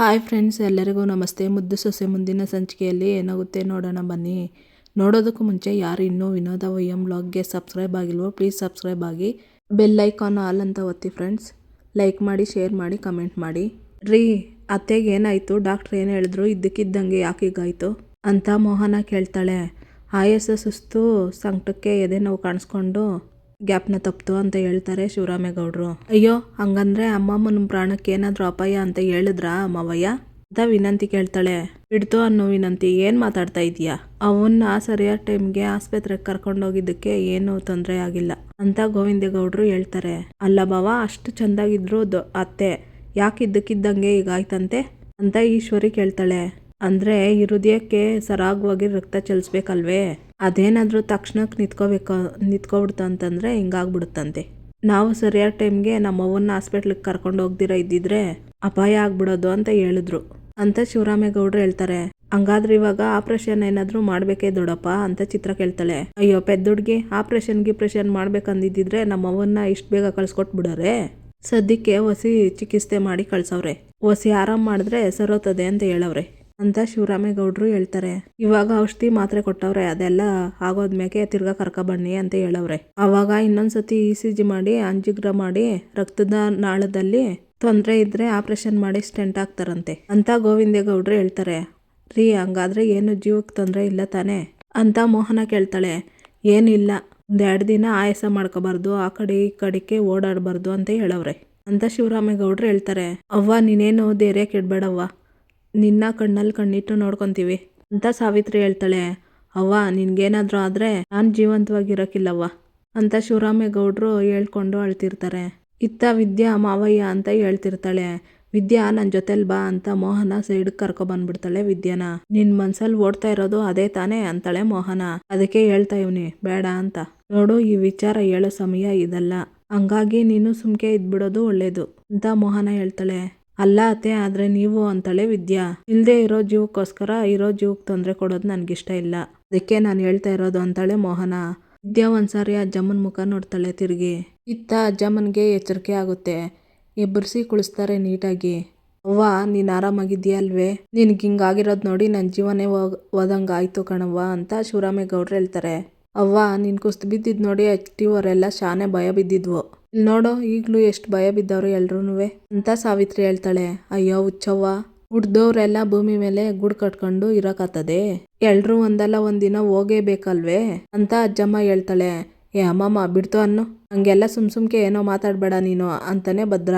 Hi friends, ಎಲ್ಲರಿಗೂ ನಮಸ್ತೆ. ಮುದ್ದು ಸೊಸೆ ಮುಂದಿನ ಸಂಚಿಕೆಯಲ್ಲಿ ಏನಾಗುತ್ತೆ ನೋಡೋಣ ಬನ್ನಿ. ನೋಡೋದಕ್ಕೂ ಮುಂಚೆ ಯಾರು ಇನ್ನೂ ವಿನೋದ ವೈಎಂ ಬ್ಲಾಗ್ಗೆ ಸಬ್ಸ್ಕ್ರೈಬ್ ಆಗಿಲ್ವೋ, ಪ್ಲೀಸ್ ಸಬ್ಸ್ಕ್ರೈಬ್ ಆಗಿ. ಬೆಲ್ ಐಕಾನ್ ಆಲ್ ಅಂತ ಒತ್ತಿ ಫ್ರೆಂಡ್ಸ್. ಲೈಕ್ ಮಾಡಿ, ಶೇರ್ ಮಾಡಿ, ಕಮೆಂಟ್ ಮಾಡಿ. ರೀ, ಅತ್ತೆಗೆ ಏನಾಯಿತು? ಡಾಕ್ಟ್ರ್ ಏನು ಹೇಳಿದ್ರು? ಇದ್ದಕ್ಕಿದ್ದಂಗೆ ಯಾಕೆ ಈಗಾಯಿತು ಅಂತ ಮೋಹನ ಕೇಳ್ತಾಳೆ. ಆಯಾಸ ಸುಸ್ತು, ಸಂಕಟಕ್ಕೆ ಎದೆ ನೋವು ಕಾಣಿಸ್ಕೊಂಡು ಗ್ಯಾಪ್ನ ತಪ್ಪಿತು ಅಂತ ಹೇಳ್ತಾರೆ ಶಿವರಾಮೇಗೌಡರು. ಅಯ್ಯೋ, ಹಂಗಂದ್ರೆ ಅಮ್ಮಮ್ಮನ ಪ್ರಾಣಕ್ಕೆ ಏನಾದರೂ ಅಪಾಯ ಅಂತ ಹೇಳಿದ್ರಾ ಅಮ್ಮವಯ್ಯ ಅಂತ ವಿನಂತಿ ಕೇಳ್ತಾಳೆ. ಬಿಡ್ತು ಅನ್ನೋ ವಿನಂತಿ, ಏನು ಮಾತಾಡ್ತಾ ಇದೀಯಾ ಅವನ್ನ ಸರಿಯಾದ ಟೈಮ್ಗೆ ಆಸ್ಪತ್ರೆಗೆ ಕರ್ಕೊಂಡೋಗಿದ್ದಕ್ಕೆ ಏನು ತೊಂದರೆ ಆಗಿಲ್ಲ ಅಂತ ಗೋವಿಂದೇಗೌಡರು ಹೇಳ್ತಾರೆ. ಅಲ್ಲ ಬಾವ, ಅಷ್ಟು ಚೆಂದಾಗಿದ್ರು ಅತ್ತೆ, ಯಾಕೆ ಇದ್ದಕ್ಕಿದ್ದಂಗೆ ಈಗಾಯ್ತಂತೆ ಅಂತ ಈಶ್ವರಿ ಕೇಳ್ತಾಳೆ. ಅಂದ್ರೆ ಈ ಹೃದಯಕ್ಕೆ ಸರಾಗವಾಗಿ ರಕ್ತ ಚಲಿಸ್ಬೇಕಲ್ವೇ? ಅದೇನಾದ್ರೂ ತಕ್ಷಣಕ್ಕೆ ನಿಂತ್ಕೋಬೇಕು ನಿಂತ್ಕೊಬಿಡ್ತು ಅಂತಂದ್ರೆ ಹಿಂಗಾಗ್ಬಿಡುತ್ತಂತೆ. ನಾವು ಸರಿಯಾದ ಟೈಮ್ಗೆ ನಮ್ಮ ಅವ್ವನ್ನ ಹಾಸ್ಪಿಟ್ಲಿಗೆ ಕರ್ಕೊಂಡು ಹೋಗ್ದಿರ ಇದ್ದಿದ್ರೆ ಅಪಾಯ ಆಗ್ಬಿಡೋದು ಅಂತ ಹೇಳಿದ್ರು. ಅಂತ ಶಿವರಾಮೇಗೌಡರು ಹೇಳ್ತಾರೆ. ಹಂಗಾದ್ರೆ ಇವಾಗ ಆಪರೇಷನ್ ಏನಾದರೂ ಮಾಡಬೇಕೇ ದೊಡ್ಡಪ್ಪ ಅಂತ ಚಿತ್ರ ಕೇಳ್ತಾಳೆ. ಅಯ್ಯೋ, ಪೆದ್ದುಡ್ಗೆ ಆಪರೇಷನ್ ಗಿಪ್ರೇಷನ್ ಮಾಡ್ಬೇಕಂದಿದ್ದಿದ್ರೆ ನಮ್ಮವ್ವನ್ನ ಇಷ್ಟು ಬೇಗ ಕಳ್ಸ್ಕೊಟ್ಬಿಡೋರೆ? ಸದ್ಯಕ್ಕೆ ಹೊಸಿ ಚಿಕಿತ್ಸೆ ಮಾಡಿ ಕಳ್ಸವ್ರೆ. ಹೊಸಿ ಆರಾಮ್ ಮಾಡಿದ್ರೆ ಸರೋತದೆ ಅಂತ ಹೇಳವ್ರೆ. ಅಂತ ಶಿವರಾಮೇಗೌಡರು ಹೇಳ್ತಾರೆ. ಇವಾಗ ಔಷಧಿ ಮಾತ್ರೆ ಕೊಟ್ಟವ್ರೆ, ಅದೆಲ್ಲ ಆಗೋದ್ಮೇಲೆ ತಿರ್ಗಾ ಕರ್ಕ ಬನ್ನಿ ಅಂತ ಹೇಳವ್ರೆ. ಅವಾಗ ಇನ್ನೊಂದ್ಸತಿ ಇ ಸಿ ಜಿ ಮಾಡಿ ಅಂಜಿಗ್ರ ಮಾಡಿ, ರಕ್ತದ ನಾಳದಲ್ಲಿ ತೊಂದರೆ ಇದ್ರೆ ಆಪರೇಷನ್ ಮಾಡಿ ಸ್ಟೆಂಟ್ ಹಾಕ್ತಾರಂತೆ ಅಂತ ಗೋವಿಂದೇಗೌಡರು ಹೇಳ್ತಾರೆ. ರೀ, ಹಂಗಾದ್ರೆ ಏನು ಜೀವಕ್ಕೆ ತೊಂದರೆ ಇಲ್ಲ ತಾನೇ? ಅಂತ ಮೋಹನ ಕೇಳ್ತಾಳೆ. ಏನಿಲ್ಲ ಒಂದೆರಡು ದಿನ ಆಯಾಸ ಮಾಡ್ಕೋಬಾರ್ದು, ಆ ಕಡೆ ಈ ಕಡೆಗೆ ಓಡಾಡಬಾರ್ದು ಅಂತ ಹೇಳವ್ರೆ ಅಂತ ಶಿವರಾಮೇಗೌಡರು ಹೇಳ್ತಾರೆ. ಅವ್ವ, ನೀನೇನು ಧೈರ್ಯ ಕೆಡ್ಬೇಡವ್ವ. ನಿನ್ನ ಕಣ್ಣಲ್ಲಿ ಕಣ್ಣಿಟ್ಟು ನೋಡ್ಕೊಂತೀವಿ. ಅಂತ ಸಾವಿತ್ರಿ ಹೇಳ್ತಾಳೆ. ಅವ್ವ, ನಿನ್ಗೇನಾದ್ರೂ ಆದರೆ ನಾನು ಜೀವಂತವಾಗಿರೋಕ್ಕಿಲ್ಲವ್ವ. ಅಂತ ಶಿವರಾಮೇಗೌಡರು ಹೇಳ್ಕೊಂಡು ಅಳ್ತಿರ್ತಾರೆ. ಇತ್ತ ವಿದ್ಯಾ, ಮಾವಯ್ಯ ಅಂತ ಹೇಳ್ತಿರ್ತಾಳೆ. ವಿದ್ಯಾ ನನ್ನ ಜೊತೆಲಿ ಬಾ ಅಂತ ಮೋಹನ ಸೈಡ್ಗೆ ಕರ್ಕೊ ಬಂದ್ಬಿಡ್ತಾಳೆ ವಿದ್ಯಾನ. ನಿನ್ ಮನ್ಸಲ್ಲಿ ಓಡ್ತಾ ಇರೋದು ಅದೇ ತಾನೇ ಅಂತಾಳೆ ಮೋಹನ. ಅದಕ್ಕೆ ಹೇಳ್ತಾ ಇವ್ನಿ, ಬೇಡ ಅಂತ. ನೋಡು, ಈ ವಿಚಾರ ಹೇಳೋ ಸಮಯ ಇದಲ್ಲ. ಹಂಗಾಗಿ ನೀನು ಸುಮ್ಕೆ ಇದ್ಬಿಡೋದು ಒಳ್ಳೇದು. ಅಂತ ಮೋಹನ ಹೇಳ್ತಾಳೆ. ಅಲ್ಲ ಅತ್ತೆ, ಆದ್ರೆ ನೀವು ಅಂತಾಳೆ ವಿದ್ಯಾ. ಇಲ್ದೇ ಇರೋ ಜೀವಕ್ಕೋಸ್ಕರ ಇರೋ ಜೀವಕ್ಕೆ ತೊಂದರೆ ಕೊಡೋದು ನನಗಿಷ್ಟ ಇಲ್ಲ. ಅದಕ್ಕೆ ನಾನು ಹೇಳ್ತಾ ಇರೋದು ಅಂತಾಳೆ ಮೋಹನ. ವಿದ್ಯಾ ಒಂದ್ಸಾರಿ ಅಜ್ಜಮ್ಮನ ಮುಖ ನೋಡ್ತಾಳೆ ತಿರುಗಿ. ಇತ್ತ ಅಜ್ಜಮ್ಮನಿಗೆ ಎಚ್ಚರಿಕೆ ಆಗುತ್ತೆ. ಎಬ್ಬರಿಸಿ ಕುಳಿಸ್ತಾರೆ ನೀಟಾಗಿ. ಅವ್ವ, ನೀನು ಆರಾಮಾಗಿದ್ಯಾ ಅಲ್ವೇ ನಿನ್ಗೆ ಹಿಂಗಾಗಿರೋದು ನೋಡಿ ನನ್ನ ಜೀವನೇ ಹೋದಂಗೆ ಆಯಿತು ಕಣವ್ವ ಅಂತ ಶಿವರಾಮೇಗೌಡ್ರು ಹೇಳ್ತಾರೆ. ಅವ್ವ, ನೀನು ಕುಸ್ತು ಬಿದ್ದಿದ್ದು ನೋಡಿ ಅವರೆಲ್ಲ ಶಾನೆ ಭಯ ಬಿದ್ದಿದ್ವು. ನೋಡು, ಈಗಲೂ ಎಷ್ಟು ಭಯ ಬಿದ್ದವ್ರು ಎಲ್ರೂನುವೆ. ಅಂತ ಸಾವಿತ್ರಿ ಹೇಳ್ತಾಳೆ, ಅಯ್ಯೋ, ಹುಚ್ಚವ್ವ ಹುಡ್ದವ್ರೆಲ್ಲ ಭೂಮಿ ಮೇಲೆ ಗೂಡು ಕಟ್ಕೊಂಡು ಇರಕತ್ತದೆ ಎಲ್ರೂ ಒಂದಲ್ಲ ಒಂದಿನ ಹೋಗೇಬೇಕಲ್ವೇ? ಅಂತ ಅಜ್ಜಮ್ಮ ಹೇಳ್ತಾಳೆ, ಏ, ಅಮ್ಮಮ್ಮ, ಬಿಡ್ತು ಅನ್ನು. ಹಂಗೆಲ್ಲ ಸುಮ್ ಸುಮ್ಕೆ ಏನೋ ಮಾತಾಡ್ಬೇಡ ನೀನು ಅಂತಾನೆ ಭದ್ರ.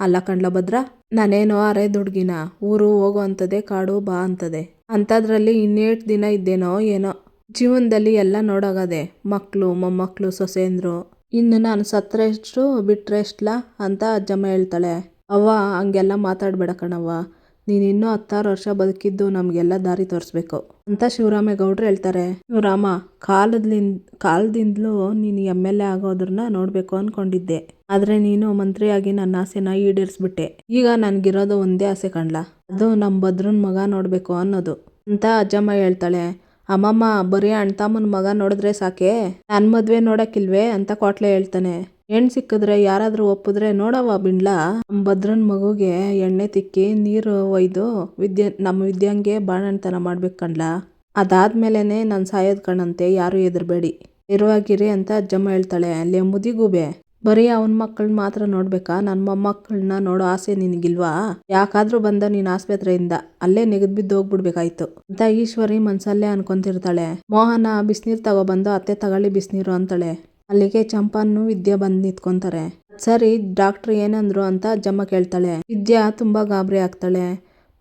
ಅಲ್ಲ ಕಂಡ್ಲ ಭದ್ರ, ನಾನೇನೋ ಅರೆ ದುಡ್ಗಿನ. ಊರು ಹೋಗೋ ಅಂತದೆ, ಕಾಡು ಬಾ ಅಂತದೆ. ಅಂಥದ್ರಲ್ಲಿ ಇನ್ನೇಟ್ ದಿನ ಇದ್ದೇನೋ ಏನೋ. ಜೀವನದಲ್ಲಿ ಎಲ್ಲ ನೋಡೋಗದೆ. ಮಕ್ಕಳು ಮೊಮ್ಮಕ್ಕಳು ಸೊಸೆಂದ್ರು. ಇನ್ನು ನಾನು ಸತ್ರ ಎಷ್ಟು ಬಿಟ್ಟರೆ ಎಷ್ಟಲ್ಲ ಅಂತ ಅಜ್ಜಮ್ಮ ಹೇಳ್ತಾಳೆ. ಅವ್ವ, ಹಂಗೆಲ್ಲ ಮಾತಾಡಬೇಡ ಕಣವ್ವ. ನೀನು ಇನ್ನೂ ಹತ್ತಾರು ವರ್ಷ ಬದುಕಿದ್ದು ನಮಗೆಲ್ಲ ದಾರಿ ತೋರಿಸ್ಬೇಕು ಅಂತ ಶಿವರಾಮೇಗೌಡರು ಹೇಳ್ತಾರೆ. ಶಿವರಾಮ ಕಾಲದ್ಲಿನ್ ಕಾಲದಿಂದಲೂ ನೀನು ಎಂ ಎಲ್ ಎ ಆಗೋದ್ರನ್ನ ನೋಡಬೇಕು ಅಂದ್ಕೊಂಡಿದ್ದೆ ಆದರೆ ನೀನು ಮಂತ್ರಿಯಾಗಿ ನನ್ನ ಆಸೆನ ಈಡೇರಿಸ್ಬಿಟ್ಟೆ. ಈಗ ನನಗಿರೋದು ಒಂದೇ ಆಸೆ ಕಣ್ಲ. ಅದು ನಮ್ಮ ಭದ್ರನ ಮಗ ನೋಡಬೇಕು ಅನ್ನೋದು ಅಂತ ಅಜ್ಜಮ್ಮ ಹೇಳ್ತಾಳೆ. ಅಮ್ಮಮ್ಮ, ಬರೀ ಅಣ್ತಮ್ಮನ ಮಗ ನೋಡಿದ್ರೆ ಸಾಕೆ? ನನ್ನ ಮದ್ವೆ ನೋಡಕ್ಕಿಲ್ವೇ ಅಂತ ಕೋಟ್ಲೆ ಹೇಳ್ತಾನೆ. ಹೆಣ್ಣು ಸಿಕ್ಕಿದ್ರೆ ಯಾರಾದರೂ ಒಪ್ಪಿದ್ರೆ ನೋಡವ್ವ ಬಿಂಡ್ಲ? ನಮ್ಮ ಭದ್ರನ್ ಮಗುಗೆ ಎಣ್ಣೆ ತಿಕ್ಕಿ ನೀರು ಒಯ್ದು ವಿದ್ಯೆ, ನಮ್ಮ ವಿದ್ಯಾಂಗೆ ಬಾಣಂತನ ಮಾಡ್ಬೇಕು ಕಣ್ಲ? ಅದಾದ್ಮೇಲೆನೆ ನಾನು ಸಾಯೋದು ಕಣಂತೆ ಯಾರು ಹೆದರ್ಬೇಡಿ. ಇರುವಾಗಿರಿ ಅಂತ ಅಜ್ಜಮ್ಮ ಹೇಳ್ತಾಳೆ. ಅಲ್ಲಿ ಮುದಿಗೂಬೆ. ಬರೀ ಅವನ ಮಕ್ಕಳನ್ನ ಮಾತ್ರ ನೋಡ್ಬೇಕಾ? ನನ್ನ ಮೊಮ್ಮಕ್ಕಳನ್ನ ನೋಡೋ ಆಸೆ ನಿನಗಿಲ್ವಾ? ಯಾಕಾದ್ರೂ ಬಂದ ನೀನ್ ಆಸ್ಪತ್ರೆಯಿಂದ ಅಲ್ಲೇ ನೆಗೆದ್ ಬಿದ್ದು ಹೋಗ್ಬಿಡ್ಬೇಕಾಯ್ತು. ಅಂತ ಈಶ್ವರಿ ಮನ್ಸಲ್ಲೇ ಅನ್ಕೊಂತಿರ್ತಾಳೆ. ಮೋಹನ ಬಿಸ್ನೀರ್ ತಗೋ ಬಂದು ಅತ್ತೆ ತಗೊಳ್ಳಿ ಬಿಸಿನೀರು ಅಂತಾಳೆ. ಅಲ್ಲಿಗೆ ಚಂಪನ್ನು ವಿದ್ಯಾ ಬಂದು ನಿಂತ್ಕೊಂತಾರೆ. ಸರಿ, ಡಾಕ್ಟರ್ ಏನಂದ್ರು ಅಂತ ಅಜ್ಜಮ್ಮ ಕೇಳ್ತಾಳೆ. ವಿದ್ಯಾ ತುಂಬಾ ಗಾಬರಿ ಆಗ್ತಾಳೆ.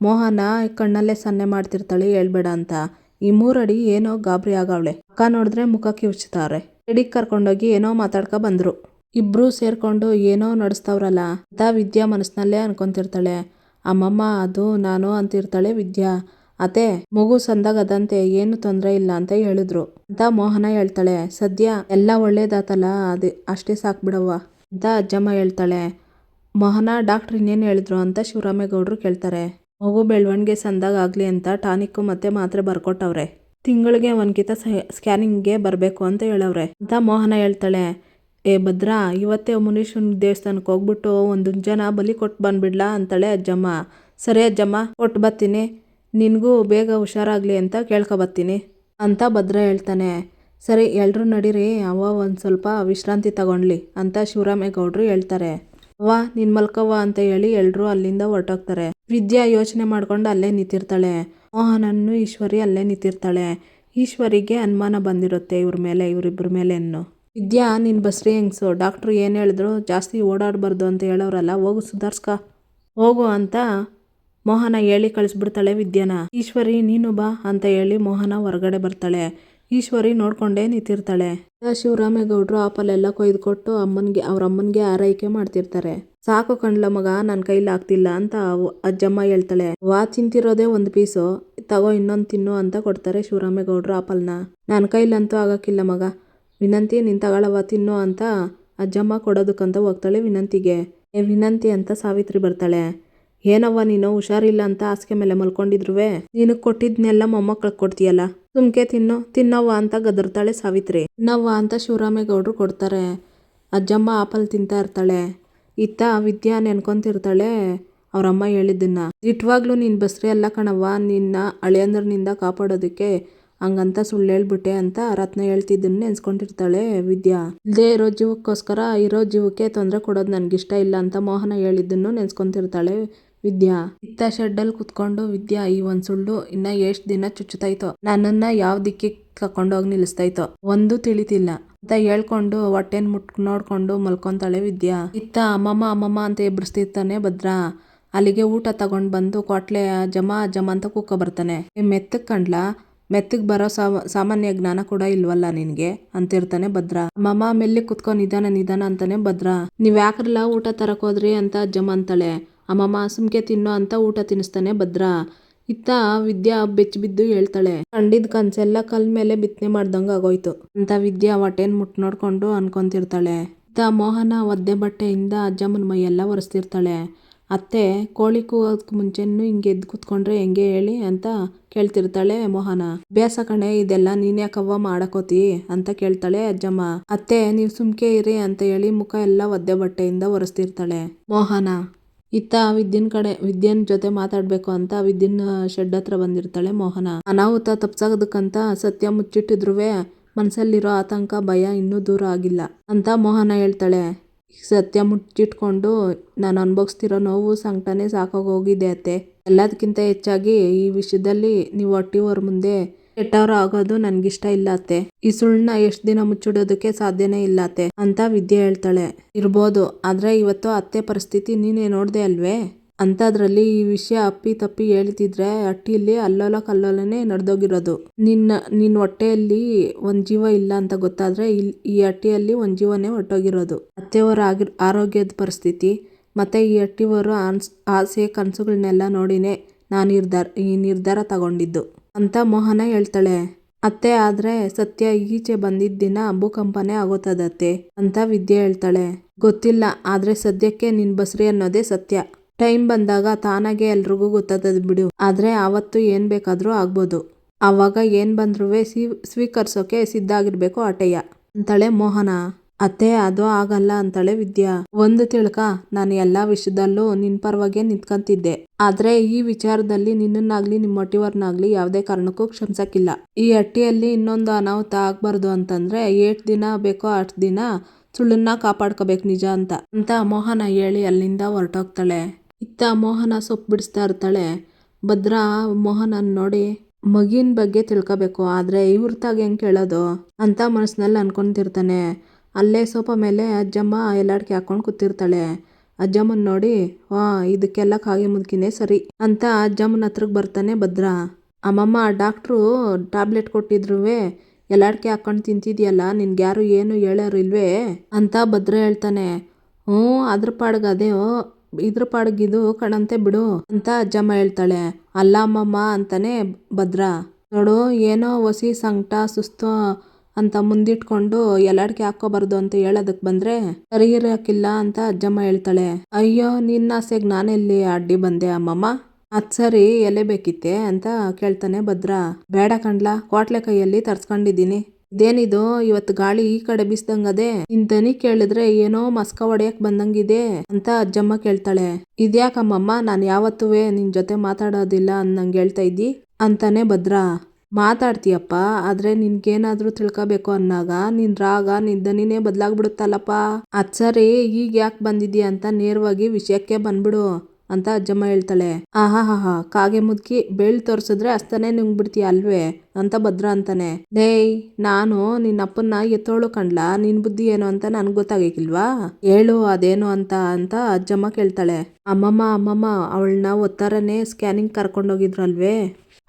ಮೋಹನ ಕಣ್ಣಲ್ಲೇ ಸನ್ನೆ ಮಾಡ್ತಿರ್ತಾಳೆ, ಹೇಳ್ಬೇಡ ಅಂತ. ಈ ಮೂರಡಿ ಏನೋ ಗಾಬರಿ ಆಗವಳೆ. ಅಕ್ಕ ನೋಡಿದ್ರೆ ಮುಖ ಉಚ್ಚುತ್ತಾರೆ ಎಡಿಗೆ ಕರ್ಕೊಂಡೋಗಿ ಏನೋ ಮಾತಾಡ್ಕ ಬಂದ್ರು. ಇಬ್ರು ಸೇರ್ಕೊಂಡು ಏನೋ ನಡೆಸ್ತವ್ರಲ್ಲ. ಅಂತ ವಿದ್ಯಾ ಮನಸ್ಸಿನಲ್ಲೇ ಅನ್ಕೊಂತಿರ್ತಾಳೆ. ಅಮ್ಮಮ್ಮ, ಅದು ನಾನು ಅಂತಿರ್ತಾಳೆ ವಿದ್ಯಾ. ಅತೆ ಮಗು ಸಂದಾಗ ಅದಂತೆ, ಏನು ತೊಂದರೆ ಇಲ್ಲ ಅಂತ ಹೇಳಿದ್ರು. ಅಂತ ಮೋಹನ ಹೇಳ್ತಾಳೆ. ಸದ್ಯ ಎಲ್ಲ ಒಳ್ಳೇದಾತಲ್ಲ, ಅದು, ಅಷ್ಟೇ ಸಾಕು ಬಿಡವ್ವ ಅಂತ ಅಜ್ಜಮ್ಮ ಹೇಳ್ತಾಳೆ. ಮೋಹನ ಡಾಕ್ಟ್ರ್ ಇನ್ನೇನು ಹೇಳಿದ್ರು ಅಂತ ಶಿವರಾಮೇಗೌಡರು ಕೇಳ್ತಾರೆ. ಮಗು ಬೆಳವಣಿಗೆ ಸಂದಾಗ ಆಗಲಿ ಅಂತ ಟಾನಿಕ್ಕು ಮತ್ತೆ ಮಾತ್ರೆ ಬರ್ಕೊಟ್ಟವ್ರೆ. ತಿಂಗಳಿಗೆ ಒಂದ್ಕಿತ ಸ್ಕ್ಯಾನಿಂಗ್ಗೆ ಬರಬೇಕು ಅಂತ ಹೇಳವ್ರೆ ಅಂತ ಮೋಹನ ಹೇಳ್ತಾಳೆ. ಏ ಭದ್ರಾ, ಇವತ್ತೇ ಮುನೀಶ್ವರನ ದೇವಸ್ಥಾನಕ್ಕೆ ಹೋಗ್ಬಿಟ್ಟು ಒಂದು ಜನ ಬಲಿ ಕೊಟ್ಟು ಬಂದ್ಬಿಡ್ಲಾ ಅಂತಾಳೆ ಅಜ್ಜಮ್ಮ. ಸರಿ ಅಜ್ಜಮ್ಮ, ಕೊಟ್ಟು ಬರ್ತೀನಿ. ನಿನಗೂ ಬೇಗ ಹುಷಾರಾಗಲಿ ಅಂತ ಕೇಳ್ಕೊಬರ್ತೀನಿ ಅಂತ ಭದ್ರ ಹೇಳ್ತಾನೆ. ಸರಿ ಎಲ್ಲರೂ ನಡೀರಿ, ಅವ್ವ ಒಂದು ಸ್ವಲ್ಪ ವಿಶ್ರಾಂತಿ ತಗೊಂಡ್ಲಿ ಅಂತ ಶಿವರಾಮೇಗೌಡರು ಹೇಳ್ತಾರೆ. ಅವ್ವ, ನಿನ್ ಮಲ್ಕವ್ವ ಅಂತ ಹೇಳಿ ಎಲ್ಲರೂ ಅಲ್ಲಿಂದ ಹೊರಟೋಗ್ತಾರೆ. ವಿದ್ಯಾ ಯೋಚನೆ ಮಾಡ್ಕೊಂಡು ಅಲ್ಲೇ ನಿಂತಿರ್ತಾಳೆ. ಮೋಹನನ್ನು ಈಶ್ವರಿ ಅಲ್ಲೇ ನಿಂತಿರ್ತಾಳೆ. ಈಶ್ವರಿಗೆ ಅನುಮಾನ ಬಂದಿರುತ್ತೆ ಇವ್ರ ಮೇಲೆ ಇವರಿಬ್ಬರ ಮೇಲೆ ಅನ್ನೋ ವಿದ್ಯಾ ನೀನು ಬಸ್ರಿ ಹೆಂಗ್ಸು ಡಾಕ್ಟ್ರು ಏನು ಹೇಳಿದ್ರು? ಜಾಸ್ತಿ ಓಡಾಡಬಾರ್ದು ಅಂತ ಹೇಳೋರಲ್ಲ, ಹೋಗು ಸುಧಾರ್ಸ್ಕ. ಹೋಗು ಅಂತ ಮೋಹನ ಹೇಳಿ ಕಳಿಸ್ಬಿಡ್ತಾಳೆ ವಿದ್ಯಾನ. ಈಶ್ವರಿ, ನೀನು ಬಾ ಅಂತ ಹೇಳಿ ಮೋಹನ ಹೊರಗಡೆ ಬರ್ತಾಳೆ. ಈಶ್ವರಿ ನೋಡ್ಕೊಂಡೇ ನಿಂತಿರ್ತಾಳೆ. ಶಿವರಾಮೇಗೌಡರು ಆಪಲೆಲ್ಲ ಕೊಯ್ದುಕೊಟ್ಟು ಅಮ್ಮನಿಗೆ, ಅವ್ರ ಅಮ್ಮನಿಗೆ ಆರೈಕೆ ಮಾಡ್ತಿರ್ತಾರೆ. ಸಾಕು ಕಣ್ಲ ಮಗ ನನ್ನ ಕೈಲಿ ಆಗ್ತಿಲ್ಲ ಅಂತ ಅಜ್ಜಮ್ಮ ಹೇಳ್ತಾಳೆ. ವಾ ತಿಂತಿರೋದೇ ಒಂದು ಪೀಸು. ತಗೋ ಇನ್ನೊಂದು ತಿನ್ನು ಅಂತ ಕೊಡ್ತಾರೆ ಶಿವರಾಮೇಗೌಡರು ಆಪಲ್ನ. ನನ್ನ ಕೈಲಂತೂ ಆಗಕ್ಕಿಲ್ಲ ಮಗ. ವಿನಂತಿ ನೀನ್ ತಗೊಳವ, ತಿನ್ನು ಅಂತ ಅಜ್ಜಮ್ಮ ಕೊಡೋದಕ್ಕಂತ ಹೋಗ್ತಾಳೆ ವಿನಂತಿಗೆ. ಏ ವಿನಂತಿ ಅಂತ ಸಾವಿತ್ರಿ ಬರ್ತಾಳೆ. ಏನವ್ವ ನೀನು, ಹುಷಾರಿಲ್ಲ ಅಂತ ಹಾಸಿಗೆ ಮೇಲೆ ಮಲ್ಕೊಂಡಿದ್ರುವೆ? ನೀನು ಕೊಟ್ಟಿದ್ನೆಲ್ಲ ಮೊಮ್ಮಕ್ಳಿಗೆ ಕೊಡ್ತೀಯಲ್ಲ? ಸುಮ್ಕೆ ತಿನ್ನು, ತಿನ್ನವ್ವ ಅಂತ ಗದರ್ತಾಳೆ ಸಾವಿತ್ರಿ. ತಿನ್ನವ್ವ ಅಂತ ಶಿವರಾಮೇಗೌಡರು ಕೊಡ್ತಾರೆ. ಅಜ್ಜಮ್ಮ ಆಪಲ್ ತಿಂತಾ ಇರ್ತಾಳೆ. ಇತ್ತ ವಿದ್ಯಾ ನೆನ್ಕೊಂತಿರ್ತಾಳೆ ಅವ್ರಮ್ಮ ಹೇಳಿದ್ದನ್ನ. ಇಟ್ವಾಗ್ಲೂ ನೀನು ಬಸ್ರಿ ಅಲ್ಲ ಕಣವ್ವ, ನಿನ್ನ ಅಳಿಯಂದ್ರನಿಂದ ಕಾಪಾಡೋದಕ್ಕೆ ಹಂಗಂತ ಸುಳ್ಳು ಹೇಳ್ಬಿಟ್ಟೆ ಅಂತ ರತ್ನ ಹೇಳ್ತಿದ್ದನ್ನು ನೆನ್ಸ್ಕೊಂಡಿರ್ತಾಳೆ ವಿದ್ಯಾ. ಇಲ್ಲದೆ ಇರೋ ಜೀವಕ್ಕೋಸ್ಕರ ಇರೋ ಜೀವಕ್ಕೆ ತೊಂದರೆ ಕೊಡೋದು ನನಗಿಷ್ಟ ಇಲ್ಲ ಅಂತ ಮೋಹನ ಹೇಳಿದ್ದನ್ನು ನೆನ್ಸ್ಕೊಂತಿರ್ತಾಳೆ ವಿದ್ಯಾ. ಇತ್ತ ಶೆಡ್ಡಲ್ಲಿ ಕುತ್ಕೊಂಡು ವಿದ್ಯಾ, ಈ ಒಂದು ಸುಳ್ಳು ಇನ್ನ ಎಷ್ಟು ದಿನ ಚುಚ್ಚುತ್ತೈತೋ ನನ್ನನ್ನ ಯಾವ ದಿಕ್ಕಿಗೆ ಕರ್ಕೊಂಡೋಗಿ ನಿಲ್ಲಿಸ್ತಾಯ್ತೋ? ಒಂದು ತಿಳಿತಿಲ್ಲ ಅಂತ ಹೇಳ್ಕೊಂಡು ಹೊಟ್ಟೆನ್ ಮುಟ್ ನೋಡ್ಕೊಂಡು ಮಲ್ಕೊಂತಾಳೆ ವಿದ್ಯಾ. ಇತ್ತ ಅಮ್ಮಮ್ಮ ಅಮ್ಮಮ್ಮ ಅಂತ ಎಬ್ಬಿಸ್ತಿರ್ತಾನೆ ಭದ್ರಾ. ಅಲ್ಲಿಗೆ ಊಟ ತಗೊಂಡ್ ಬಂದು ಕೊಟ್ಲೆ ಜಮ ಜಮ ಅಂತ ಕೂಕ ಬರ್ತಾನೆ. ಮೆತ್ತಕ್ ಕಂಡ್ಲಾ? ಮೆತ್ತಗ್ ಬರೋ ಸಾಮ ಸಾಮಾನ್ಯ ಜ್ಞಾನ ಕೂಡ ಇಲ್ವಲ್ಲ ನಿನ್ಗೆ? ಅಂತಿರ್ತಾನೆ ಭದ್ರ. ಮಮ ಮೆಲ್ಲಿ ಕುತ್ಕೊ ನಿಧಾನ ನಿಧಾನ ಅಂತಾನೆ ಭದ್ರ. ನೀವ್ ಯಾಕ್ರಲ್ಲ ಊಟ ತರಕ್ ಹೋದ್ರಿ ಅಂತ ಅಜ್ಜಮ್ಮ ಅಂತಾಳೆ. ಅಮ್ಮಮ್ಮ ಸುಮ್ಕೆ ತಿನ್ನೋ ಅಂತ ಊಟ ತಿನ್ನಿಸ್ತಾನೆ ಭದ್ರ. ಇತ್ತ ವಿದ್ಯಾ ಬೆಚ್ಚ ಬಿದ್ದು ಹೇಳ್ತಾಳೆ. ಕಂಡಿದ್ ಕನ್ಸೆಲ್ಲ ಕಲ್ ಮೇಲೆ ಬಿತ್ತನೆ ಮಾಡ್ದಂಗ ಆಗೋಯ್ತು. ಅಂತ ವಿದ್ಯಾ ಹೊಟ್ಟೆನ್ ಮುಟ್ ನೋಡ್ಕೊಂಡು ಅನ್ಕೊಂತಿರ್ತಾಳೆ. ಇತ್ತ ಮೋಹನ ಒದ್ದೆ ಬಟ್ಟೆಯಿಂದ ಅಜ್ಜಮ್ಮನ ಮೈಯೆಲ್ಲ ಒರೆಸ್ತಿರ್ತಾಳೆ. ಅತ್ತೆ, ಕೋಳಿ ಕೂಗೋದಕ್ಕೆ ಮುಂಚೆನೂ ಹಿಂಗೆ ಎದ್ದು ಕೂತ್ಕೊಂಡ್ರೆ ಹೆಂಗೆ ಹೇಳಿ ಅಂತ ಕೇಳ್ತಿರ್ತಾಳೆ ಮೋಹನ. ಅಭ್ಯಾಸ ಕಣೆ, ಇದೆಲ್ಲ ನೀನ್ ಯಾಕವ್ವ ಮಾಡಕೋತಿ? ಅಂತ ಕೇಳ್ತಾಳೆ ಅಜ್ಜಮ್ಮ. ಅತ್ತೆ, ನೀವು ಸುಮ್ಕೆ ಇರಿ ಅಂತ ಹೇಳಿ ಮುಖ ಎಲ್ಲ ಒದ್ದೆ ಬಟ್ಟೆಯಿಂದ ಒರೆಸ್ತಿರ್ತಾಳೆ ಮೋಹನ. ಇತ್ತ ವಿದ್ಯನ್ ಕಡೆ, ವಿದ್ಯನ್ ಜೊತೆ ಮಾತಾಡ್ಬೇಕು ಅಂತ ವಿದ್ಯನ್ ಶೆಡ್ ಹತ್ರ ಬಂದಿರ್ತಾಳೆ ಮೋಹನ. ಅನಾಹುತ ತಪ್ಸೋದಕ್ಕಂತ ಸತ್ಯ ಮುಚ್ಚಿಟ್ಟಿದ್ರುವೆ ಮನ್ಸಲ್ಲಿರೋ ಆತಂಕ, ಭಯ ಇನ್ನೂ ದೂರ ಆಗಿಲ್ಲ ಅಂತ ಮೋಹನ ಹೇಳ್ತಾಳೆ. ಸತ್ಯ ಮುಚ್ಚಿಟ್ಕೊಂಡು ನಾನು ಅನ್ಭವಿಸ್ತಿರೋ ನೋವು ಸಂಕಟನೇ ಸಾಕಾಗೋಗಿದೆ ಅತ್ತೆ. ಎಲ್ಲದಕ್ಕಿಂತ ಹೆಚ್ಚಾಗಿ ಈ ವಿಷಯದಲ್ಲಿ ನೀವು ಹೊಟ್ಟಿವ್ರ ಮುಂದೆ ಕೆಟ್ಟವ್ರು ಆಗೋದು ನನ್ಗಿಷ್ಟ ಇಲ್ಲ ಅತ್ತೆ. ಈ ಸುಳ್ಳನ್ನ ಎಷ್ಟು ದಿನ ಮುಚ್ಚಿಡೋದಕ್ಕೆ ಸಾಧ್ಯನೇ ಇಲ್ಲ ಅತ್ತೆ. ಅಂತ ವಿದ್ಯೆ ಹೇಳ್ತಾಳೆ. ಇರ್ಬೋದು, ಆದರೆ ಇವತ್ತು ಅತ್ತೆ ಪರಿಸ್ಥಿತಿ ನೀನೇ ನೋಡಿದೆ ಅಲ್ವೇ? ಅಂಥದ್ರಲ್ಲಿ ಈ ವಿಷಯ ಅಪ್ಪಿ ತಪ್ಪಿ ಹೇಳ್ತಿದ್ರೆ ಹಟ್ಟಿಲಿ ಅಲ್ಲೋಲ ಕಲ್ಲೋಲನೇ ನಡೆದೋಗಿರೋದು. ನಿನ್ನ ನಿನ್ನ ಹೊಟ್ಟೆಯಲ್ಲಿ ಒಂದ್ ಜೀವ ಇಲ್ಲ ಅಂತ ಗೊತ್ತಾದ್ರೆ ಈ ಹಟ್ಟಿಯಲ್ಲಿ ಒಂದ್ ಜೀವನೇ ಹೊಟ್ಟೋಗಿರೋದು ಅತ್ತೆಯವರ ಆರೋಗ್ಯದ ಪರಿಸ್ಥಿತಿ, ಮತ್ತೆ ಈ ಹಟ್ಟಿಯವರು ಆಸೆ ಕನಸುಗಳನ್ನೆಲ್ಲ ನೋಡಿನೇ ನಾನು ನಿರ್ಧಾರ, ಈ ನಿರ್ಧಾರ ತಗೊಂಡಿದ್ದು. ಅಂತ ಮೋಹನ ಹೇಳ್ತಾಳೆ. ಅತ್ತೆ ಆದ್ರೆ ಸತ್ಯ ಈಚೆ ಬಂದಿದ್ದ ದಿನ ಭೂಕಂಪನೇ ಆಗೋತದತ್ತೆ ಅಂತ ವಿದ್ಯೆ ಹೇಳ್ತಾಳೆ. ಗೊತ್ತಿಲ್ಲ, ಆದ್ರೆ ಸದ್ಯಕ್ಕೆ ನಿನ್ ಬಸ್ರಿ ಅನ್ನೋದೇ ಸತ್ಯ. ಟೈಮ್ ಬಂದಾಗ ತಾನಾಗೆ ಎಲ್ರಿಗೂ ಗೊತ್ತಾದದ್ ಬಿಡು. ಆದ್ರೆ ಆವತ್ತು ಏನ್ ಬೇಕಾದ್ರೂ ಆಗ್ಬೋದು. ಆವಾಗ ಏನ್ ಬಂದ್ರುವೆ ಸ್ವೀಕರಿಸೋಕೆ ಸಿದ್ಧ ಆಗಿರ್ಬೇಕು ಅಟಯ್ಯ. ಅಂತಾಳೆ ಮೋಹನ. ಅತ್ತೆ, ಅದು ಆಗಲ್ಲ ಅಂತಾಳೆ ವಿದ್ಯಾ. ಒಂದು ತಿಳ್ಕ, ನಾನು ಎಲ್ಲಾ ವಿಷಯದಲ್ಲೂ ನಿನ್ ಪರವಾಗಿ ನಿಂತ್ಕಂತಿದ್ದೆ. ಆದ್ರೆ ಈ ವಿಚಾರದಲ್ಲಿ ನಿನ್ನನ್ನಾಗ್ಲಿ ನಿಮ್ಮ ಮೊಟಿವರ್ನಾಗ್ಲಿ ಯಾವುದೇ ಕಾರಣಕ್ಕೂ ಕ್ಷಮಿಸಕ್ಕಿಲ್ಲ. ಈ ಅಟ್ಟಿಯಲ್ಲಿ ಇನ್ನೊಂದು ಅನಾಹುತ ಆಗ್ಬಾರ್ದು ಅಂತಂದ್ರೆ ಏಟ್ ದಿನ ಬೇಕೋ ಅಷ್ಟ್ ದಿನ ಸುಳ್ಳನ್ನ ಕಾಪಾಡ್ಕೋಬೇಕು ನಿಜ ಅಂತ. ಅಂತ ಮೋಹನ ಹೇಳಿ ಅಲ್ಲಿಂದ ಹೊರಟೋಗ್ತಾಳೆ. ಇತ್ತ ಮೋಹನ ಸೊಪ್ಪು ಬಿಡಿಸ್ತಾ ಇರ್ತಾಳೆ. ಭದ್ರಾ ಮೋಹನನ್ ನೋಡಿ ಮಗಿನ ಬಗ್ಗೆ ತಿಳ್ಕೊಬೇಕು. ಆದರೆ ಇವ್ರತಾಗ ಹೆಂಗೆ ಕೇಳೋದು? ಅಂತ ಮನಸ್ಸಿನಲ್ಲಿ ಅನ್ಕೊಂತಿರ್ತಾನೆ ಅಲ್ಲೇ ಸೋಫಾ ಮೇಲೆ ಅಜ್ಜಮ್ಮ ಎಲ್ಲಾಡ್ಕೆ ಹಾಕೊಂಡು ಕೂತಿರ್ತಾಳೆ. ಅಜ್ಜಮ್ಮನ ನೋಡಿ ವಾ ಇದಕ್ಕೆಲ್ಲ ಕಾಗೆ ಮುದುಕಿನೇ ಸರಿ ಅಂತ ಅಜ್ಜಮ್ಮನ ಹತ್ರಕ್ಕೆ ಬರ್ತಾನೆ ಭದ್ರಾ. ಅಮ್ಮಮ್ಮ, ಡಾಕ್ಟ್ರು ಟ್ಯಾಬ್ಲೆಟ್ ಕೊಟ್ಟಿದ್ರುವೆ ಎಲ್ಲಾಡ್ಕೆ ಹಾಕೊಂಡು ತಿಂತಿದ್ಯಲ್ಲ, ನಿನ್ಗೆ ಯಾರು ಏನು ಹೇಳೋರು ಇಲ್ವೇ ಅಂತ ಭದ್ರ ಹೇಳ್ತಾನೆ. ಹ್ಞೂ, ಅದ್ರ ಪಾಡ್ಗೆ ಅದೇ ಇದ್ರ ಪಾಡ್ಗಿದು ಕಣಂತೆ ಬಿಡು ಅಂತ ಅಜ್ಜಮ್ಮ ಹೇಳ್ತಾಳೆ. ಅಲ್ಲ ಅಮ್ಮಮ್ಮ ಅಂತಾನೆ ಭದ್ರ. ನೋಡು, ಏನೋ ಹೊಸಿ ಸಂಕಟ, ಸುಸ್ತು ಅಂತ ಮುಂದಿಟ್ಕೊಂಡು ಎಲ್ಲಾಡ್ಕೆ ಹಾಕೋಬಾರ್ದು ಅಂತ ಹೇಳೋದಕ್ ಬಂದ್ರೆ ಸರಿ ಇರಕ್ಕಿಲ್ಲ ಅಂತ ಅಜ್ಜಮ್ಮ ಹೇಳ್ತಾಳೆ. ಅಯ್ಯೋ, ನಿನ್ನ ಆಸೆಗೆ ನಾನೆಲ್ಲಿ ಅಡ್ಡಿ ಬಂದೆ ಅಮ್ಮಮ್ಮ? ಅದ್ ಸರಿ, ಎಲೆ ಬೇಕಿತ್ತೆ ಅಂತ ಕೇಳ್ತಾನೆ ಭದ್ರ. ಬೇಡ ಕಣ್ಲಾ ಕೋಟ್ಲೆ ಕೈಯಲ್ಲಿ ತರ್ಸ್ಕೊಂಡಿದ್ದೀನಿ. ಇದೇನಿದು? ಇವತ್ತು ಗಾಳಿ ಈ ಕಡೆ ಬೀಸ್ದಂಗದೆ? ನಿನ್ ದನಿ ಕೇಳಿದ್ರೆ ಏನೋ ಮಸ್ಕ ಹೊಡೆಯಕ್ ಬಂದಂಗಿದೆ ಅಂತ ಅಜ್ಜಮ್ಮ ಕೇಳ್ತಾಳೆ. ಇದ್ಯಾಕಮ್ಮಮ್ಮ, ನಾನು ಯಾವತ್ತುವೆ ನಿನ್ ಜೊತೆ ಮಾತಾಡೋದಿಲ್ಲ ಅನ್ನಂಗ್ ಹೇಳ್ತಾ ಇದ್ದಿ? ಅಂತಾನೆ ಭದ್ರ. ಮಾತಾಡ್ತೀಯಪ್ಪ, ಆದ್ರೆ ನಿನ್ಗೇನಾದ್ರೂ ತಿಳ್ಕೋಬೇಕು ಅನ್ನಾಗ? ನಿನ್ ರಾಗ, ನಿನ್ ದನಿನೇ ಬದ್ಲಾಗ್ಬಿಡುತ್ತಲ್ಲಪ್ಪ. ಅದ್ ಸರಿ, ಈಗ ಯಾಕೆ ಬಂದಿದ್ಯಾ ಅಂತ ನೇರವಾಗಿ ವಿಷಯಕ್ಕೆ ಬಂದ್ಬಿಡು. ಅಂತ ಅಜ್ಜಮ್ಮ ಹೇಳ್ತಾಳೆ. ಆಹಾಹಾಹಾ ಕಾಗೆ ಮುದ್ಕಿ ಬೆಳ್ ತೋರ್ಸಿದ್ರೆ ನಿಂಗ್ ನುಂಗ್ಬಿಡ್ತೀಯ ಅಲ್ವೇ? ಅಂತ ಭದ್ರ ಅಂತಾನೆ. ಲೇಯ್ ನಾನು ನಿನ್ನ ಅಪ್ಪನ್ನ ಎತ್ತೋಳು ಕಂಡ್ಲಾ? ನಿನ್ ಬುದ್ಧಿ ಏನು ಅಂತ ನನ್ಗೆ ಗೊತ್ತಾಗಿಲ್ವಾ ಹೇಳು, ಅದೇನು ಅಂತ ಅಂತ ಅಜ್ಜಮ್ಮ ಕೇಳ್ತಾಳೆ. ಅಮ್ಮಮ್ಮ ಅಮ್ಮಮ್ಮ, ಅವಳನ್ನ ಒತ್ತಾರನೆ ಸ್ಕ್ಯಾನಿಂಗ್ ಕರ್ಕೊಂಡೋಗಿದ್ರಲ್ವೇ?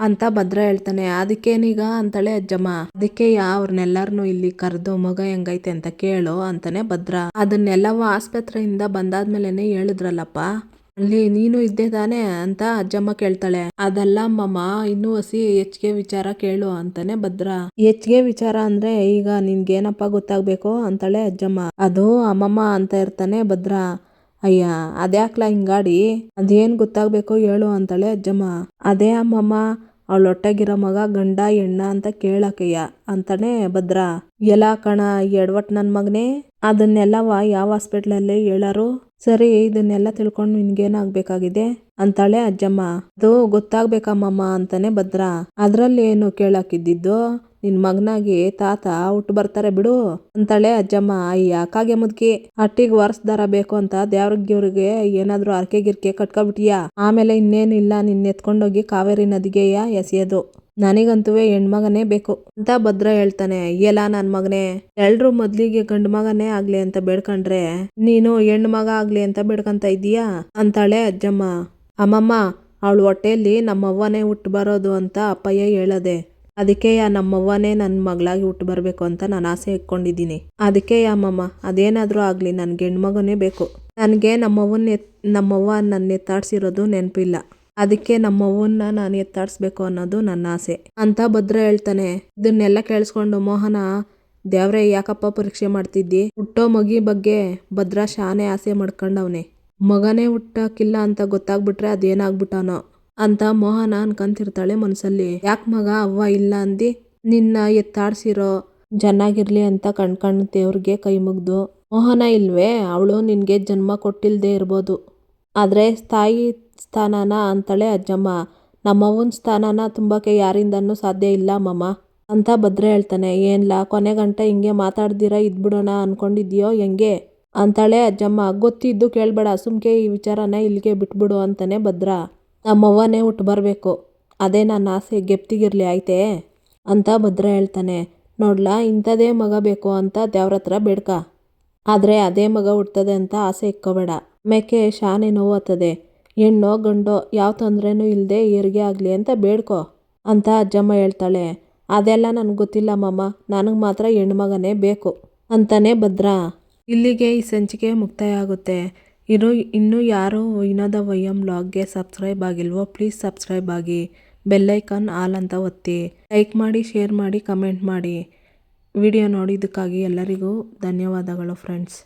ಅಂತ ಭದ್ರ ಹೇಳ್ತಾನೆ. ಅದಕ್ಕೇನೀಗ ಅಂತಾಳೆ ಅಜ್ಜಮ್ಮ. ಅದಕ್ಕೆ ಅವ್ರನ್ನೆಲ್ಲಾರನು ಇಲ್ಲಿ ಕರೆದು ಮಗ ಹೆಂಗೈತೆ ಅಂತ ಕೇಳು, ಅಂತಾನೆ ಭದ್ರ. ಅದನ್ನೆಲ್ಲವೂ ಆಸ್ಪತ್ರೆಯಿಂದ ಬಂದಾದ್ಮೇಲೆನೆ ಹೇಳಿದ್ರಲ್ಲಪ್ಪ. ಅಲ್ಲಿ ನೀನು ಇದ್ದೆ ತಾನೆ ಅಂತ ಅಜ್ಜಮ್ಮ ಕೇಳ್ತಾಳೆ. ಅದಲ್ಲ ಅಮ್ಮಮ್ಮ, ಇನ್ನೂ ಹಸಿ ಹೆಚ್ಚಿಗೆ ವಿಚಾರ ಕೇಳು ಅಂತಾನೆ ಭದ್ರ. ಹೆಚ್ಚಿಗೆ ವಿಚಾರ ಅಂದ್ರೆ ಈಗ ನಿನ್ಗೇನಪ್ಪ ಗೊತ್ತಾಗ್ಬೇಕು ಅಂತಾಳೆ ಅಜ್ಜಮ್ಮ. ಅದು ಅಮ್ಮಮ್ಮ ಅಂತ ಇರ್ತಾನೆ ಭದ್ರ. ಅಯ್ಯ, ಅದ್ಯಾಕ್ಲ ಹಿಂಗಾಡಿ? ಅದೇನ್ ಗೊತ್ತಾಗ್ಬೇಕು ಹೇಳು ಅಂತಾಳೆ ಅಜ್ಜಮ್ಮ. ಅದೇ ಅಮ್ಮಮ್ಮ ಹೊಟ್ಟೆಗಿರೋ ಮಗ ಗಂಡ ಹೆಣ್ಣ ಅಂತ ಕೇಳಕಯ್ಯ ಅಂತಾನೆ ಭದ್ರ. ಎಲ್ಲ ಕಣ ಎಡವಟ್ ನನ್ ಮಗನೇ. ಅದನ್ನೆಲ್ಲವ ಯಾವ ಹಾಸ್ಪಿಟ್ಲಲ್ಲಿ ಹೇಳಾರು? ಸರಿ ಇದನ್ನೆಲ್ಲ ತಿಳ್ಕೊಂಡು ನಿನ್ಗೇನಾಗ್ಬೇಕಾಗಿದೆ? ಅಂತಾಳೆ ಅಜ್ಜಮ್ಮ. ಅದು ಗೊತ್ತಾಗ್ಬೇಕಮ್ಮಮ್ಮ ಅಂತಾನೆ ಭದ್ರ. ಅದ್ರಲ್ಲಿ ಏನು ಕೇಳಾಕಿದ್ದಿದ್ದು? ನಿನ್ ಮಗನಾಗಿ ತಾತ ಹುಟ್ಟು ಬರ್ತಾರೆ ಬಿಡು ಅಂತಾಳೆ ಅಜ್ಜಮ್ಮ, ಅಯ್ಯ, ಕಾಗೆ ಮುದ್ಕಿ. ಹಟ್ಟಿಗೆ ವರ್ಸದಾರ ಬೇಕು ಅಂತ ದೇವ್ರಿಗಿವ್ರಿಗೆ ಏನಾದ್ರೂ ಅರ್ಕೆ ಗಿರ್ಕೆ ಕಟ್ಕೊಬಿಟ್ಟಿಯಾ ಆಮೇಲೆ ಇನ್ನೇನಿಲ್ಲ ನಿನ್ನ ಎತ್ಕೊಂಡೋಗಿ ಕಾವೇರಿ ನದಿಗೆಯ ಎಸೆಯೋದು. ನನಗಂತೂ ಹೆಣ್ಮಗನೇ ಬೇಕು. ಅಂತ ಭದ್ರ ಹೇಳ್ತಾನೆ. ಎಲ್ಲ ನನ್ ಮಗನೇ, ಎಲ್ರು ಮೊದ್ಲಿಗೆ ಗಂಡು ಮಗನೇ ಆಗ್ಲಿ ಅಂತ ಬೇಡ್ಕೊಂಡ್ರೆ ನೀನು ಹೆಣ್ಣು ಮಗ ಆಗ್ಲಿ ಅಂತ ಬೇಡ್ಕಂತ ಇದೀಯಾ ಅಂತಾಳೆ ಅಜ್ಜಮ್ಮ. ಅಮ್ಮಮ್ಮ, ಅವಳು ಹೊಟ್ಟೆಯಲ್ಲಿ ನಮ್ಮವ್ವನೇ ಹುಟ್ಟು ಬರೋದು ಅಂತ ಅಪ್ಪಯ್ಯ ಹೇಳದೆ ಅದಕ್ಕೆ ನಮ್ಮವ್ವನೇ ನನ್ನ ಮಗಳಾಗಿ ಹುಟ್ಟು ಬರಬೇಕು ಅಂತ ನಾನು ಆಸೆ ಇಟ್ಕೊಂಡಿದ್ದೀನಿ. ಅದಕ್ಕೆ ಯಾಮಮ್ಮ ಅದೇನಾದರೂ ಆಗಲಿ ನನಗೆ ಹೆಣ್ಮಗನೇ ಬೇಕು. ನನಗೆ ನಮ್ಮವ್ವನ್ನ ಎತ್, ನಮ್ಮವ್ವ ನನ್ನ ಎತ್ತಾಡ್ಸಿರೋದು ನೆನಪಿಲ್ಲ. ಅದಕ್ಕೆ ನಮ್ಮವ್ವನ್ನ ನಾನು ಎತ್ತಾಡಿಸ್ಬೇಕು ಅನ್ನೋದು ನನ್ನ ಆಸೆ. ಅಂತ ಭದ್ರ ಹೇಳ್ತಾನೆ. ಇದನ್ನೆಲ್ಲ ಕೇಳಿಸ್ಕೊಂಡು ಮೋಹನ, ದೇವ್ರೆ, ಯಾಕಪ್ಪ ಪರೀಕ್ಷೆ ಮಾಡ್ತಿದ್ದಿ? ಹುಟ್ಟೋ ಮಗಿ ಬಗ್ಗೆ ಭದ್ರ ಶಾನೆ ಆಸೆ ಮಾಡ್ಕೊಂಡವನೇ. ಮಗನೇ ಹುಟ್ಟಕ್ಕಿಲ್ಲ ಅಂತ ಗೊತ್ತಾಗ್ಬಿಟ್ರೆ ಅದೇನಾಗ್ಬಿಟ್ಟಾನೋ. ಅಂತ ಮೋಹನ ಅನ್ಕಂತಿರ್ತಾಳೆ ಮನ್ಸಲ್ಲಿ ಯಾಕೆ ಮಗ, ಅವ್ವ ಇಲ್ಲ ಅಂದಿ, ನಿನ್ನ ಎತ್ತಾಡ್ಸಿರೋ ಚೆನ್ನಾಗಿರ್ಲಿ ಅಂತ ಕಣ್ಕಣ್ ದೇವ್ರಿಗೆ ಕೈ ಮುಗ್ದು. ಮೋಹನ, ಇಲ್ವೇ, ಅವಳು ನಿನ್ಗೆ ಜನ್ಮ ಕೊಟ್ಟಿಲ್ದೇ ಇರ್ಬೋದು. ಆದ್ರೆ ತಾಯಿ ಸ್ಥಾನನ ಅಂತಾಳೆ ಅಜ್ಜಮ್ಮ. ನಮ್ಮವ್ವನ ಸ್ಥಾನನ ತುಂಬಕ್ಕೆ ಯಾರಿಂದನೂ ಸಾಧ್ಯ ಇಲ್ಲ ಮಮ್ಮ ಅಂತ ಭದ್ರ ಹೇಳ್ತಾನೆ. ಏನ್ಲ, ಕೊನೆ ಗಂಟೆ ಹಿಂಗೆ ಮಾತಾಡ್ದಿರ, ಇದ್ಬಿಡೋಣ ಅನ್ಕೊಂಡಿದ್ಯೋ, ಹೆಂಗೆ? ಅಂತಾಳೆ ಅಜ್ಜಮ್ಮ. ಗೊತ್ತಿದ್ದು ಕೇಳಬೇಡ, ಸುಮ್ಕೆ ಈ ವಿಚಾರನ ಇಲ್ಲಿಗೆ ಬಿಟ್ಬಿಡು ಅಂತಾನೆ ಭದ್ರ. ನಮ್ಮವ್ವನೇ ಹುಟ್ಟು ಬರಬೇಕು. ಅದೇ ನನ್ನ ಆಸೆ ಗೆಪ್ತಿಗಿರಲಿ ಆಯ್ತೇ? ಅಂತ ಭದ್ರ ಹೇಳ್ತಾನೆ. ನೋಡ್ಲಾ, ಇಂಥದೇ ಮಗ ಬೇಕು ಅಂತ ದೇವ್ರ ಹತ್ರ ಬೇಡ್ಕ. ಆದರೆ ಅದೇ ಮಗ ಹುಡ್ತದೆ ಅಂತ ಆಸೆ ಇಕ್ಕೋಬೇಡ. ಮೇಕೆ ಶಾನೆ ನೋವತ್ತದೆ ಹೆಣ್ಣೋ, ಗಂಡೋ ಯಾವ ತೊಂದರೆನೂ ಇಲ್ಲದೆ ಹೆರಿಗೆ ಆಗಲಿ ಅಂತ ಬೇಡ್ಕೊ ಅಂತ ಅಜ್ಜಮ್ಮ ಹೇಳ್ತಾಳೆ. ಅದೆಲ್ಲ ನನಗೆ ಗೊತ್ತಿಲ್ಲ ಮಮ್ಮ ನನಗೆ ಮಾತ್ರ ಹೆಣ್ಮಗನೇ ಬೇಕು ಅಂತಾನೆ ಭದ್ರ. ಇಲ್ಲಿಗೆ ಈ ಸಂಚಿಕೆ ಮುಕ್ತಾಯ ಆಗುತ್ತೆ. ಇನ್ನು, ಇನ್ನೂ ಯಾರು ವಿನೋದ ವೈಯಂ ವ್ಲಾಗ್ಗೆ ಸಬ್ಸ್ಕ್ರೈಬ್ ಆಗಿಲ್ವೋ, ಪ್ಲೀಸ್ ಸಬ್ಸ್ಕ್ರೈಬ್ ಆಗಿ. ಬೆಲ್ಲೈಕಾನ್ ಆಲ್ ಅಂತ ಒತ್ತಿ. ಲೈಕ್ ಮಾಡಿ, ಶೇರ್ ಮಾಡಿ, ಕಮೆಂಟ್ ಮಾಡಿ. ವಿಡಿಯೋ ನೋಡಿದ್ದಕ್ಕಾಗಿ ಎಲ್ಲರಿಗೂ ಧನ್ಯವಾದಗಳು, ಫ್ರೆಂಡ್ಸ್.